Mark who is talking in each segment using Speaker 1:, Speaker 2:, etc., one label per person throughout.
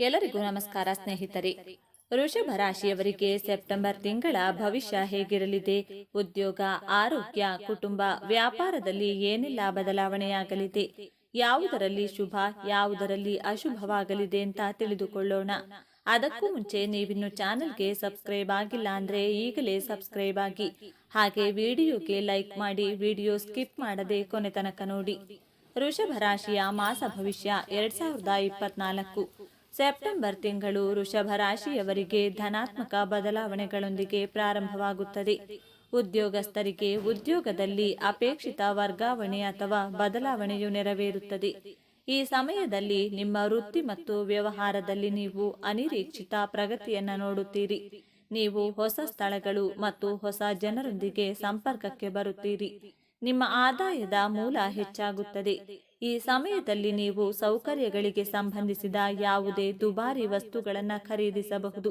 Speaker 1: ಎಲ್ಲರಿಗೂ ನಮಸ್ಕಾರ, ಸ್ನೇಹಿತರೆ. ವೃಷಭ ರಾಶಿಯವರಿಗೆ ಸೆಪ್ಟೆಂಬರ್ ತಿಂಗಳ ಭವಿಷ್ಯ ಹೇಗಿರಲಿದೆ? ಉದ್ಯೋಗ, ಆರೋಗ್ಯ, ಕುಟುಂಬ, ವ್ಯಾಪಾರದಲ್ಲಿ ಏನೆಲ್ಲ ಬದಲಾವಣೆಯಾಗಲಿದೆ? ಯಾವುದರಲ್ಲಿ ಶುಭ, ಯಾವುದರಲ್ಲಿ ಅಶುಭವಾಗಲಿದೆ ಅಂತ ತಿಳಿದುಕೊಳ್ಳೋಣ. ಅದಕ್ಕೂ ಮುಂಚೆ ನೀವಿನ್ನು ಚಾನಲ್ಗೆ ಸಬ್ಸ್ಕ್ರೈಬ್ ಆಗಿಲ್ಲ ಅಂದ್ರೆ ಈಗಲೇ ಸಬ್ಸ್ಕ್ರೈಬ್ ಆಗಿ. ಹಾಗೆ ವಿಡಿಯೋಗೆ ಲೈಕ್ ಮಾಡಿ, ವಿಡಿಯೋ ಸ್ಕಿಪ್ ಮಾಡದೆ ಕೊನೆ ತನಕ ನೋಡಿ. ವೃಷಭ ರಾಶಿಯ ಮಾಸ ಭವಿಷ್ಯ ಎರಡ್ ಸಾವಿರದ ಇಪ್ಪತ್ನಾಲ್ಕು. ಸೆಪ್ಟೆಂಬರ್ ತಿಂಗಳು ವೃಷಭ ರಾಶಿಯವರಿಗೆ ಧನಾತ್ಮಕ ಬದಲಾವಣೆಗಳೊಂದಿಗೆ ಪ್ರಾರಂಭವಾಗುತ್ತದೆ. ಉದ್ಯೋಗಸ್ಥರಿಗೆ ಉದ್ಯೋಗದಲ್ಲಿ ಅಪೇಕ್ಷಿತ ವರ್ಗಾವಣೆ ಅಥವಾ ಬದಲಾವಣೆಯು ನೆರವೇರುತ್ತದೆ. ಈ ಸಮಯದಲ್ಲಿ ನಿಮ್ಮ ವೃತ್ತಿ ಮತ್ತು ವ್ಯವಹಾರದಲ್ಲಿ ನೀವು ಅನಿರೀಕ್ಷಿತ ಪ್ರಗತಿಯನ್ನು ನೋಡುತ್ತೀರಿ. ನೀವು ಹೊಸ ಸ್ಥಳಗಳು ಮತ್ತು ಹೊಸ ಜನರೊಂದಿಗೆ ಸಂಪರ್ಕಕ್ಕೆ ಬರುತ್ತೀರಿ. ನಿಮ್ಮ ಆದಾಯದ ಮೂಲ ಹೆಚ್ಚಾಗುತ್ತದೆ. ಈ ಸಮಯದಲ್ಲಿ ನೀವು ಸೌಕರ್ಯಗಳಿಗೆ ಸಂಬಂಧಿಸಿದ ಯಾವುದೇ ದುಬಾರಿ ವಸ್ತುಗಳನ್ನು ಖರೀದಿಸಬಹುದು.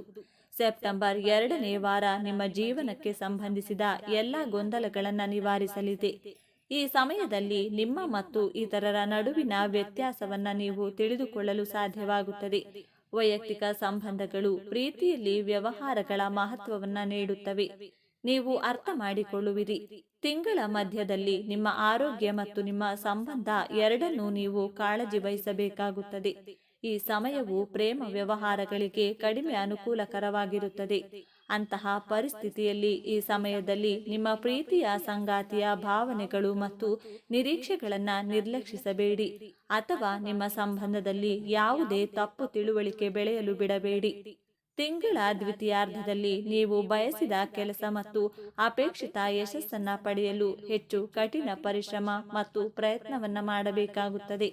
Speaker 1: ಸೆಪ್ಟೆಂಬರ್ ಎರಡನೇ ವಾರ ನಿಮ್ಮ ಜೀವನಕ್ಕೆ ಸಂಬಂಧಿಸಿದ ಎಲ್ಲ ಗೊಂದಲಗಳನ್ನು ನಿವಾರಿಸಲಿದೆ. ಈ ಸಮಯದಲ್ಲಿ ನಿಮ್ಮ ಮತ್ತು ಇತರರ ನಡುವಿನ ವ್ಯತ್ಯಾಸವನ್ನು ನೀವು ತಿಳಿದುಕೊಳ್ಳಲು ಸಾಧ್ಯವಾಗುತ್ತದೆ. ವೈಯಕ್ತಿಕ ಸಂಬಂಧಗಳು ಪ್ರೀತಿಯಲ್ಲಿ ವ್ಯವಹಾರಗಳ ಮಹತ್ವವನ್ನು ನೀಡುತ್ತವೆ. ನೀವು ಅರ್ಥ ಮಾಡಿಕೊಳ್ಳುವಿರಿ. ತಿಂಗಳ ಮಧ್ಯದಲ್ಲಿ ನಿಮ್ಮ ಆರೋಗ್ಯ ಮತ್ತು ನಿಮ್ಮ ಸಂಬಂಧ ಎರಡನ್ನೂ ನೀವು ಕಾಳಜಿ ವಹಿಸಬೇಕಾಗುತ್ತದೆ. ಈ ಸಮಯವು ಪ್ರೇಮ ವ್ಯವಹಾರಗಳಿಗೆ ಕಡಿಮೆ ಅನುಕೂಲಕರವಾಗಿರುತ್ತದೆ. ಅಂತಹ ಪರಿಸ್ಥಿತಿಯಲ್ಲಿ ಈ ಸಮಯದಲ್ಲಿ ನಿಮ್ಮ ಪ್ರೀತಿಯ ಸಂಗಾತಿಯ ಭಾವನೆಗಳು ಮತ್ತು ನಿರೀಕ್ಷೆಗಳನ್ನು ನಿರ್ಲಕ್ಷಿಸಬೇಡಿ. ಅಥವಾ ನಿಮ್ಮ ಸಂಬಂಧದಲ್ಲಿ ಯಾವುದೇ ತಪ್ಪು ತಿಳುವಳಿಕೆ ಬೆಳೆಯಲು ಬಿಡಬೇಡಿ. ತಿಂಗಳ ದ್ವಿತೀಯಾರ್ಧದಲ್ಲಿ ನೀವು ಬಯಸಿದ ಕೆಲಸ ಮತ್ತು ಅಪೇಕ್ಷಿತ ಯಶಸ್ಸನ್ನ ಪಡೆಯಲು ಹೆಚ್ಚು ಕಠಿಣ ಪರಿಶ್ರಮ ಮತ್ತು ಪ್ರಯತ್ನವನ್ನ ಮಾಡಬೇಕಾಗುತ್ತದೆ.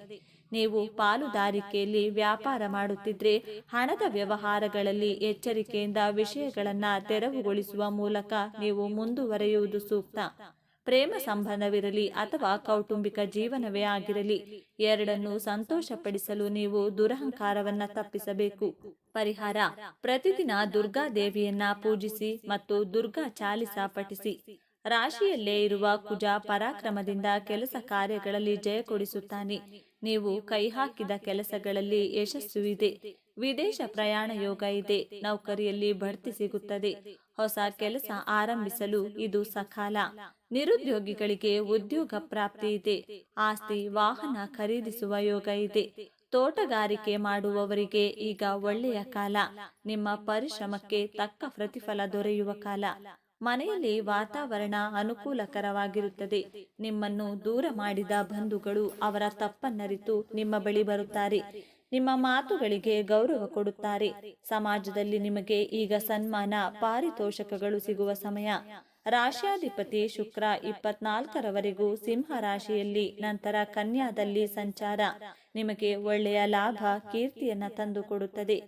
Speaker 1: ನೀವು ಪಾಲುದಾರಿಕೆಯಲ್ಲಿ ವ್ಯಾಪಾರ ಮಾಡುತ್ತಿದ್ರೆ ಹಣದ ವ್ಯವಹಾರಗಳಲ್ಲಿ ಎಚ್ಚರಿಕೆಯಿಂದ ವಿಷಯಗಳನ್ನು ತೆರವುಗೊಳಿಸುವ ಮೂಲಕ ನೀವು ಮುಂದುವರೆಯುವುದು ಸೂಕ್ತ. ಪ್ರೇಮ ಸಂಬಂಧವಿರಲಿ ಅಥವಾ ಕೌಟುಂಬಿಕ ಜೀವನವೇ ಆಗಿರಲಿ, ಎರಡನ್ನು ಸಂತೋಷಪಡಿಸಲು ನೀವು ದುರಹಂಕಾರವನ್ನ ತಪ್ಪಿಸಬೇಕು. ಪರಿಹಾರ, ಪ್ರತಿದಿನ ದುರ್ಗಾ ದೇವಿಯನ್ನ ಪೂಜಿಸಿ ಮತ್ತು ದುರ್ಗಾ ಚಾಲಿಸ ಪಠಿಸಿ. ರಾಶಿಯಲ್ಲೇ ಇರುವ ಕುಜ ಪರಾಕ್ರಮದಿಂದ ಕೆಲಸ ಕಾರ್ಯಗಳಲ್ಲಿ ಜಯ ಕೊಡಿಸುತ್ತಾನೆ. ನೀವು ಕೈ ಹಾಕಿದ ಕೆಲಸಗಳಲ್ಲಿ ಯಶಸ್ಸುವಿದೆ ವಿದೇಶ ಪ್ರಯಾಣ ಯೋಗ ಇದೆ. ನೌಕರಿಯಲ್ಲಿ ಬಡ್ತಿ ಸಿಗುತ್ತದೆ. ಹೊಸ ಕೆಲಸ ಆರಂಭಿಸಲು ಇದು ಸಕಾಲ. ನಿರುದ್ಯೋಗಿಗಳಿಗೆ ಉದ್ಯೋಗ ಪ್ರಾಪ್ತಿ ಇದೆ. ಆಸ್ತಿ, ವಾಹನ ಖರೀದಿಸುವ ಯೋಗ ಇದೆ. ತೋಟಗಾರಿಕೆ ಮಾಡುವವರಿಗೆ ಈಗ ಒಳ್ಳೆಯ ಕಾಲ. ನಿಮ್ಮ ಪರಿಶ್ರಮಕ್ಕೆ ತಕ್ಕ ಪ್ರತಿಫಲ ದೊರೆಯುವ ಕಾಲ. ಮನೆಯಲ್ಲಿ ವಾತಾವರಣ ಅನುಕೂಲಕರವಾಗಿರುತ್ತದೆ. ನಿಮ್ಮನ್ನು ದೂರ ಮಾಡಿದ ಬಂಧುಗಳು ಅವರ ತಪ್ಪನ್ನರಿತು ನಿಮ್ಮ ಬಳಿ ಬರುತ್ತಾರೆ. ನಿಮ್ಮ ಮಾತುಗಳಿಗೆ ಗೌರವ ಕೊಡುತ್ತಾರೆ. ಸಮಾಜದಲ್ಲಿ ನಿಮಗೆ ಈಗ ಸನ್ಮಾನ, ಪಾರಿತೋಷಕಗಳು ಸಿಗುವ ಸಮಯ. ರಾಶಿಯಾಧಿಪತಿ ಶುಕ್ರ ಇಪ್ಪತ್ನಾಲ್ಕರವರೆಗೂ ಸಿಂಹ ರಾಶಿಯಲ್ಲಿ ನಂತರ ಕನ್ಯಾದಲ್ಲಿ ಸಂಚಾರ. ನಿಮಗೆ ಒಳ್ಳೆಯ ಲಾಭ, ಕೀರ್ತಿಯನ್ನ ತಂದುಕೊಡುತ್ತದೆ.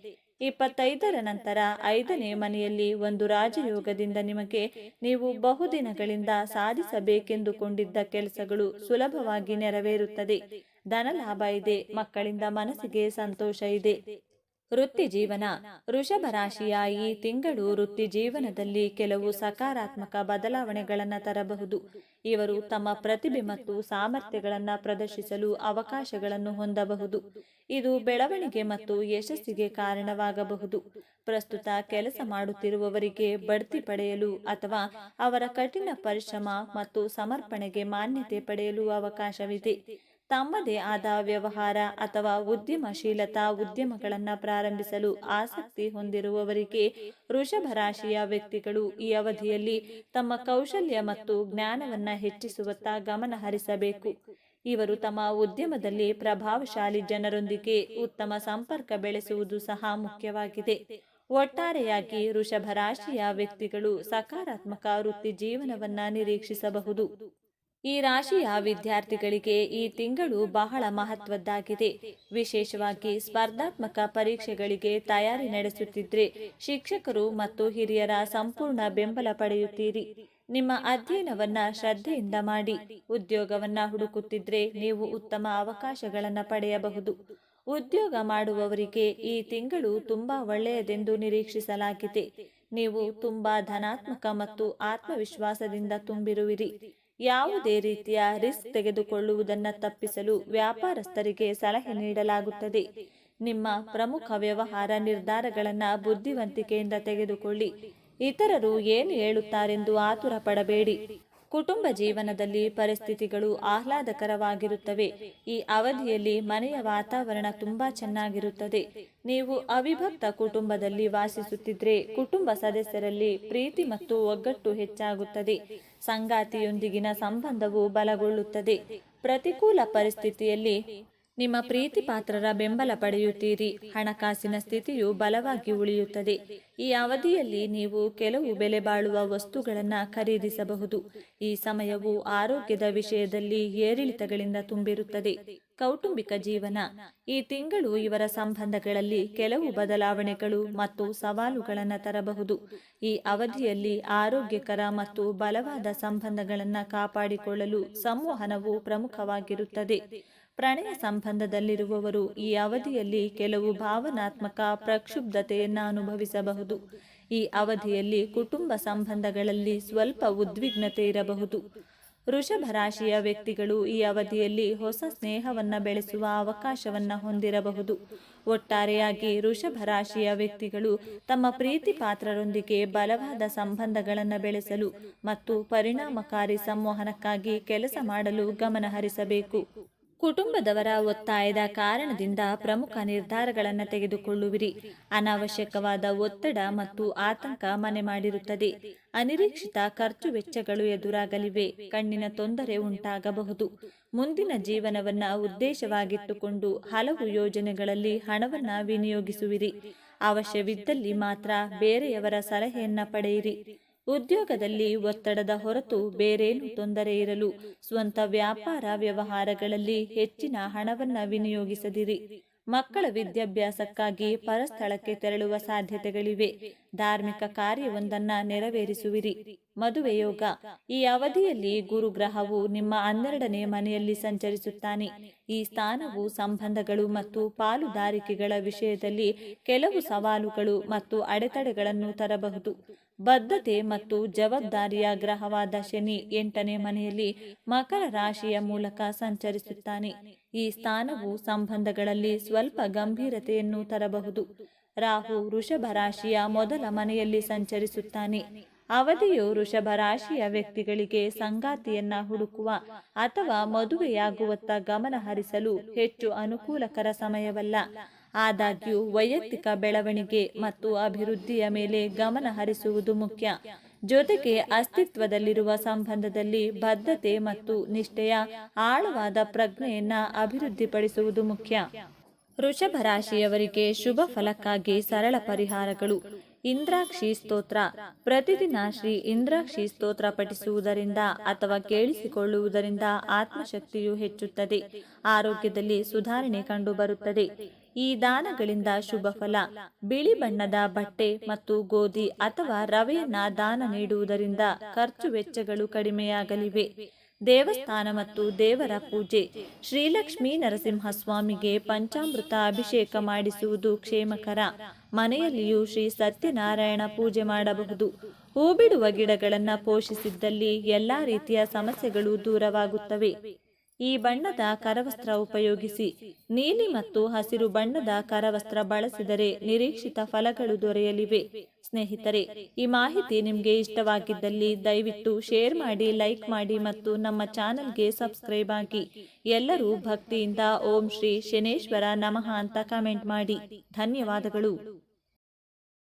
Speaker 1: ಇಪ್ಪತ್ತೈದರ ನಂತರ ಐದನೇ ಮನೆಯಲ್ಲಿ ಒಂದು ರಾಜಯೋಗದಿಂದ ನಿಮಗೆ ನೀವು ಬಹುದಿನಗಳಿಂದ ಸಾಧಿಸಬೇಕೆಂದುಕೊಂಡಿದ್ದ ಕೆಲಸಗಳು ಸುಲಭವಾಗಿ ನೆರವೇರುತ್ತದೆ. ಧನಲಾಭ ಇದೆ, ಮಕ್ಕಳಿಂದ ಮನಸ್ಸಿಗೆ ಸಂತೋಷ ಇದೆ. ವೃತ್ತಿ ಜೀವನ ವೃಷಭ ರಾಶಿಯ ಈ ತಿಂಗಳು ವೃತ್ತಿ ಜೀವನದಲ್ಲಿ ಕೆಲವು ಸಕಾರಾತ್ಮಕ ಬದಲಾವಣೆಗಳನ್ನು ತರಬಹುದು. ಇವರು ತಮ್ಮ ಪ್ರತಿಭೆ ಮತ್ತು ಸಾಮರ್ಥ್ಯಗಳನ್ನು ಪ್ರದರ್ಶಿಸಲು ಅವಕಾಶಗಳನ್ನು ಹೊಂದಬಹುದು. ಇದು ಬೆಳವಣಿಗೆ ಮತ್ತು ಯಶಸ್ಸಿಗೆ ಕಾರಣವಾಗಬಹುದು. ಪ್ರಸ್ತುತ ಕೆಲಸ ಮಾಡುತ್ತಿರುವವರಿಗೆ ಬಡ್ತಿ ಪಡೆಯಲು ಅಥವಾ ಅವರ ಕಠಿಣ ಪರಿಶ್ರಮ ಮತ್ತು ಸಮರ್ಪಣೆಗೆ ಮಾನ್ಯತೆ ಪಡೆಯಲು ಅವಕಾಶವಿದೆ. ತಮ್ಮದೇ ಆದ ವ್ಯವಹಾರ ಅಥವಾ ಉದ್ಯಮಶೀಲತಾ ಉದ್ಯಮಗಳನ್ನು ಪ್ರಾರಂಭಿಸಲು ಆಸಕ್ತಿ ಹೊಂದಿರುವವರಿಗೆ ವೃಷಭ ರಾಶಿಯ ವ್ಯಕ್ತಿಗಳು ಈ ಅವಧಿಯಲ್ಲಿ ತಮ್ಮ ಕೌಶಲ್ಯ ಮತ್ತು ಜ್ಞಾನವನ್ನು ಹೆಚ್ಚಿಸುವತ್ತ ಗಮನ ಹರಿಸಬೇಕು. ಇವರು ತಮ್ಮ ಉದ್ಯಮದಲ್ಲಿ ಪ್ರಭಾವಶಾಲಿ ಜನರೊಂದಿಗೆ ಉತ್ತಮ ಸಂಪರ್ಕ ಬೆಳೆಸುವುದು ಸಹ ಮುಖ್ಯವಾಗಿದೆ. ಒಟ್ಟಾರೆಯಾಗಿ ವೃಷಭ ರಾಶಿಯ ವ್ಯಕ್ತಿಗಳು ಸಕಾರಾತ್ಮಕ ವೃತ್ತಿ ಜೀವನವನ್ನ ನಿರೀಕ್ಷಿಸಬಹುದು. ಈ ರಾಶಿಯ ವಿದ್ಯಾರ್ಥಿಗಳಿಗೆ ಈ ತಿಂಗಳು ಬಹಳ ಮಹತ್ವದ್ದಾಗಿದೆ. ವಿಶೇಷವಾಗಿ ಸ್ಪರ್ಧಾತ್ಮಕ ಪರೀಕ್ಷೆಗಳಿಗೆ ತಯಾರಿ ನಡೆಸುತ್ತಿದ್ರೆ ಶಿಕ್ಷಕರು ಮತ್ತು ಹಿರಿಯರ ಸಂಪೂರ್ಣ ಬೆಂಬಲ ಪಡೆಯುತ್ತೀರಿ. ನಿಮ್ಮ ಅಧ್ಯಯನವನ್ನ ಶ್ರದ್ಧೆಯಿಂದ ಮಾಡಿ. ಉದ್ಯೋಗವನ್ನ ಹುಡುಕುತ್ತಿದ್ರೆ ನೀವು ಉತ್ತಮ ಅವಕಾಶಗಳನ್ನು ಪಡೆಯಬಹುದು. ಉದ್ಯೋಗ ಮಾಡುವವರಿಗೆ ಈ ತಿಂಗಳು ತುಂಬಾ ಒಳ್ಳೆಯದೆಂದು ನಿರೀಕ್ಷಿಸಲಾಗಿದೆ. ನೀವು ತುಂಬಾ ಧನಾತ್ಮಕ ಮತ್ತು ಆತ್ಮವಿಶ್ವಾಸದಿಂದ ತುಂಬಿರುವಿರಿ. ಯಾವುದೇ ರೀತಿಯ ರಿಸ್ಕ್ ತೆಗೆದುಕೊಳ್ಳುವುದನ್ನು ತಪ್ಪಿಸಲು ವ್ಯಾಪಾರಸ್ಥರಿಗೆ ಸಲಹೆ ನೀಡಲಾಗುತ್ತದೆ. ನಿಮ್ಮ ಪ್ರಮುಖ ವ್ಯವಹಾರ ನಿರ್ಧಾರಗಳನ್ನು ಬುದ್ಧಿವಂತಿಕೆಯಿಂದ ತೆಗೆದುಕೊಳ್ಳಿ. ಇತರರು ಏನು ಹೇಳುತ್ತಾರೆಂದು ಆತುರ ಪಡಬೇಡಿ ಕುಟುಂಬ ಜೀವನದಲ್ಲಿ ಪರಿಸ್ಥಿತಿಗಳು ಆಹ್ಲಾದಕರವಾಗಿರುತ್ತವೆ. ಈ ಅವಧಿಯಲ್ಲಿ ಮನೆಯ ವಾತಾವರಣ ತುಂಬಾ ಚೆನ್ನಾಗಿರುತ್ತದೆ. ನೀವು ಅವಿಭಕ್ತ ಕುಟುಂಬದಲ್ಲಿ ವಾಸಿಸುತ್ತಿದ್ರೆ ಕುಟುಂಬ ಸದಸ್ಯರಲ್ಲಿ ಪ್ರೀತಿ ಮತ್ತು ಒಗ್ಗಟ್ಟು ಹೆಚ್ಚಾಗುತ್ತದೆ. ಸಂಗಾತಿಯೊಂದಿಗಿನ ಸಂಬಂಧವು ಬಲಗೊಳ್ಳುತ್ತದೆ. ಪ್ರತಿಕೂಲ ಪರಿಸ್ಥಿತಿಯಲ್ಲಿ ನಿಮ್ಮ ಪ್ರೀತಿ ಪಾತ್ರರ ಬೆಂಬಲ ಪಡೆಯುತ್ತೀರಿ. ಹಣಕಾಸಿನ ಸ್ಥಿತಿಯು ಬಲವಾಗಿ ಉಳಿಯುತ್ತದೆ. ಈ ಅವಧಿಯಲ್ಲಿ ನೀವು ಕೆಲವು ಬೆಲೆ ಬಾಳುವ ವಸ್ತುಗಳನ್ನು ಖರೀದಿಸಬಹುದು. ಈ ಸಮಯವು ಆರೋಗ್ಯದ ವಿಷಯದಲ್ಲಿ ಏರಿಳಿತಗಳಿಂದ ತುಂಬಿರುತ್ತದೆ. ಕೌಟುಂಬಿಕ ಜೀವನ. ಈ ತಿಂಗಳು ಇವರ ಸಂಬಂಧಗಳಲ್ಲಿ ಕೆಲವು ಬದಲಾವಣೆಗಳು ಮತ್ತು ಸವಾಲುಗಳನ್ನು ತರಬಹುದು. ಈ ಅವಧಿಯಲ್ಲಿ ಆರೋಗ್ಯಕರ ಮತ್ತು ಬಲವಾದ ಸಂಬಂಧಗಳನ್ನು ಕಾಪಾಡಿಕೊಳ್ಳಲು ಸಂವಹನವು ಪ್ರಮುಖವಾಗಿರುತ್ತದೆ. ಪ್ರಣಯ ಸಂಬಂಧದಲ್ಲಿರುವವರು ಈ ಅವಧಿಯಲ್ಲಿ ಕೆಲವು ಭಾವನಾತ್ಮಕ ಪ್ರಕ್ಷುಬ್ಧತೆಯನ್ನು ಅನುಭವಿಸಬಹುದು. ಈ ಅವಧಿಯಲ್ಲಿ ಕುಟುಂಬ ಸಂಬಂಧಗಳಲ್ಲಿ ಸ್ವಲ್ಪ ಉದ್ವಿಗ್ನತೆ ಇರಬಹುದು. ವೃಷಭ ರಾಶಿಯ ವ್ಯಕ್ತಿಗಳು ಈ ಅವಧಿಯಲ್ಲಿ ಹೊಸ ಸ್ನೇಹವನ್ನು ಬೆಳೆಸುವ ಅವಕಾಶವನ್ನು ಹೊಂದಿರಬಹುದು. ಒಟ್ಟಾರೆಯಾಗಿ ವೃಷಭ ರಾಶಿಯ ವ್ಯಕ್ತಿಗಳು ತಮ್ಮ ಪ್ರೀತಿ ಪಾತ್ರರೊಂದಿಗೆ ಬಲವಾದ ಸಂಬಂಧಗಳನ್ನು ಬೆಳೆಸಲು ಮತ್ತು ಪರಿಣಾಮಕಾರಿ ಸಂವಹನಕ್ಕಾಗಿ ಕೆಲಸ ಮಾಡಲು ಗಮನ ಹರಿಸಬೇಕು ಕುಟುಂಬದವರ ಒತ್ತಾಯದ ಕಾರಣದಿಂದ ಪ್ರಮುಖ ನಿರ್ಧಾರಗಳನ್ನು ತೆಗೆದುಕೊಳ್ಳುವಿರಿ. ಅನಾವಶ್ಯಕವಾದ ಒತ್ತಡ ಮತ್ತು ಆತಂಕ ಮನೆ ಮಾಡಿರುತ್ತದೆ. ಅನಿರೀಕ್ಷಿತ ಖರ್ಚು ವೆಚ್ಚಗಳು ಎದುರಾಗಲಿವೆ. ಕಣ್ಣಿನ ತೊಂದರೆ ಉಂಟಾಗಬಹುದು. ಮುಂದಿನ ಜೀವನವನ್ನ ಉದ್ದೇಶವಾಗಿಟ್ಟುಕೊಂಡು ಹಲವು ಯೋಜನೆಗಳಲ್ಲಿ ಹಣವನ್ನ ವಿನಿಯೋಗಿಸುವಿರಿ. ಅವಶ್ಯವಿದ್ದಲ್ಲಿ ಮಾತ್ರ ಬೇರೆಯವರ ಸಲಹೆಯನ್ನ ಪಡೆಯಿರಿ. ಉದ್ಯೋಗದಲ್ಲಿ ಒತ್ತಡದ ಹೊರತು ಬೇರೇನು ತೊಂದರೆ ಇರಲು ಸ್ವಂತ ವ್ಯಾಪಾರ ವ್ಯವಹಾರಗಳಲ್ಲಿ ಹೆಚ್ಚಿನ ಹಣವನ್ನು ವಿನಿಯೋಗಿಸದಿರಿ. ಮಕ್ಕಳ ವಿದ್ಯಾಭ್ಯಾಸಕ್ಕಾಗಿ ಪರಸ್ಥಳಕ್ಕೆ ತೆರಳುವ ಸಾಧ್ಯತೆಗಳಿವೆ. ಧಾರ್ಮಿಕ ಕಾರ್ಯವೊಂದನ್ನ ನೆರವೇರಿಸುವಿರಿ. ಮದುವೆ ಯೋಗ. ಈ ಅವಧಿಯಲ್ಲಿ ಗುರುಗ್ರಹವು ನಿಮ್ಮ ಹನ್ನೆರಡನೇ ಮನೆಯಲ್ಲಿ ಸಂಚರಿಸುತ್ತಾನೆ. ಈ ಸ್ಥಾನವು ಸಂಬಂಧಗಳು ಮತ್ತು ಪಾಲುದಾರಿಕೆಗಳ ವಿಷಯದಲ್ಲಿ ಕೆಲವು ಸವಾಲುಗಳು ಮತ್ತು ಅಡೆತಡೆಗಳನ್ನು ತರಬಹುದು. ಬದ್ಧತೆ ಮತ್ತು ಜವಾಬ್ದಾರಿಯ ಗ್ರಹವಾದ ಶನಿ ಎಂಟನೇ ಮನೆಯಲ್ಲಿ ಮಕರ ರಾಶಿಯ ಮೂಲಕ ಸಂಚರಿಸುತ್ತಾನೆ. ಈ ಸ್ಥಾನವು ಸಂಬಂಧಗಳಲ್ಲಿ ಸ್ವಲ್ಪ ಗಂಭೀರತೆಯನ್ನು ತರಬಹುದು. ರಾಹು ವೃಷಭ ರಾಶಿಯ ಮೊದಲ ಮನೆಯಲ್ಲಿ ಸಂಚರಿಸುತ್ತಾನೆ. ಅವಧಿಯು ವೃಷಭ ರಾಶಿಯ ವ್ಯಕ್ತಿಗಳಿಗೆ ಸಂಗಾತಿಯನ್ನ ಹುಡುಕುವ ಅಥವಾ ಮದುವೆಯಾಗುವತ್ತ ಗಮನ ಹರಿಸಲು ಹೆಚ್ಚು ಅನುಕೂಲಕರ ಸಮಯವಲ್ಲ. ಆದಾಗ್ಯೂ ವೈಯಕ್ತಿಕ ಬೆಳವಣಿಗೆ ಮತ್ತು ಅಭಿವೃದ್ಧಿಯ ಮೇಲೆ ಗಮನ ಹರಿಸುವುದು ಮುಖ್ಯ. ಜೊತೆಗೆ ಅಸ್ತಿತ್ವದಲ್ಲಿರುವ ಸಂಬಂಧದಲ್ಲಿ ಬದ್ಧತೆ ಮತ್ತು ನಿಷ್ಠೆಯ ಆಳವಾದ ಪ್ರಜ್ಞೆಯನ್ನ ಅಭಿವೃದ್ಧಿಪಡಿಸುವುದು ಮುಖ್ಯ. ವೃಷಭ ರಾಶಿಯವರಿಗೆ ಶುಭ ಫಲಕ್ಕಾಗಿ ಸರಳ ಪರಿಹಾರಗಳು. ಇಂದ್ರಾಕ್ಷಿ ಸ್ತೋತ್ರ. ಪ್ರತಿದಿನ ಶ್ರೀ ಇಂದ್ರಾಕ್ಷಿ ಸ್ತೋತ್ರ ಪಠಿಸುವುದರಿಂದ ಅಥವಾ ಕೇಳಿಸಿಕೊಳ್ಳುವುದರಿಂದ ಆತ್ಮಶಕ್ತಿಯು ಹೆಚ್ಚುತ್ತದೆ. ಆರೋಗ್ಯದಲ್ಲಿ ಸುಧಾರಣೆ ಕಂಡುಬರುತ್ತದೆ. ಈ ದಾನಗಳಿಂದ ಶುಭ ಫಲ ಬಿಳಿ ಬಣ್ಣದ ಬಟ್ಟೆ ಮತ್ತು ಗೋಧಿ ಅಥವಾ ರವೆಯನ್ನ ದಾನ ನೀಡುವುದರಿಂದ ಖರ್ಚು ವೆಚ್ಚಗಳು ಕಡಿಮೆಯಾಗಲಿವೆ. ದೇವಸ್ಥಾನ ಮತ್ತು ದೇವರ ಪೂಜೆ. ಶ್ರೀಲಕ್ಷ್ಮೀ ನರಸಿಂಹಸ್ವಾಮಿಗೆ ಪಂಚಾಮೃತ ಅಭಿಷೇಕ ಮಾಡಿಸುವುದು ಕ್ಷೇಮಕರ. ಮನೆಯಲ್ಲಿಯೂ ಶ್ರೀ ಸತ್ಯನಾರಾಯಣ ಪೂಜೆ ಮಾಡಬಹುದು. ಹೂ ಬಿಡುವ ಗಿಡಗಳನ್ನು ಪೋಷಿಸಿದ್ದಲ್ಲಿ ಎಲ್ಲಾ ರೀತಿಯ ಸಮಸ್ಯೆಗಳು ದೂರವಾಗುತ್ತವೆ. ಈ ಬಣ್ಣದ ಕರವಸ್ತ್ರ ಉಪಯೋಗಿಸಿ, ನೀಲಿ ಮತ್ತು ಹಸಿರು ಬಣ್ಣದ ಕರವಸ್ತ್ರ ಬಳಸಿದರೆ ನಿರೀಕ್ಷಿತ ಫಲಗಳು ದೊರೆಯಲಿವೆ. ಸ್ನೇಹಿತರೆ, ಈ ಮಾಹಿತಿ ನಿಮಗೆ ಇಷ್ಟವಾಗಿದ್ದಲ್ಲಿ ದಯವಿಟ್ಟು ಶೇರ್ ಮಾಡಿ, ಲೈಕ್ ಮಾಡಿ ಮತ್ತು ನಮ್ಮ ಚಾನೆಲ್ಗೆ ಸಬ್ಸ್ಕ್ರೈಬ್ ಆಗಿ. ಎಲ್ಲರೂ ಭಕ್ತಿಯಿಂದ ಓಂ ಶ್ರೀ ಶನೇಶ್ವರ ನಮಃ ಅಂತ ಕಮೆಂಟ್ ಮಾಡಿ. ಧನ್ಯವಾದಗಳು.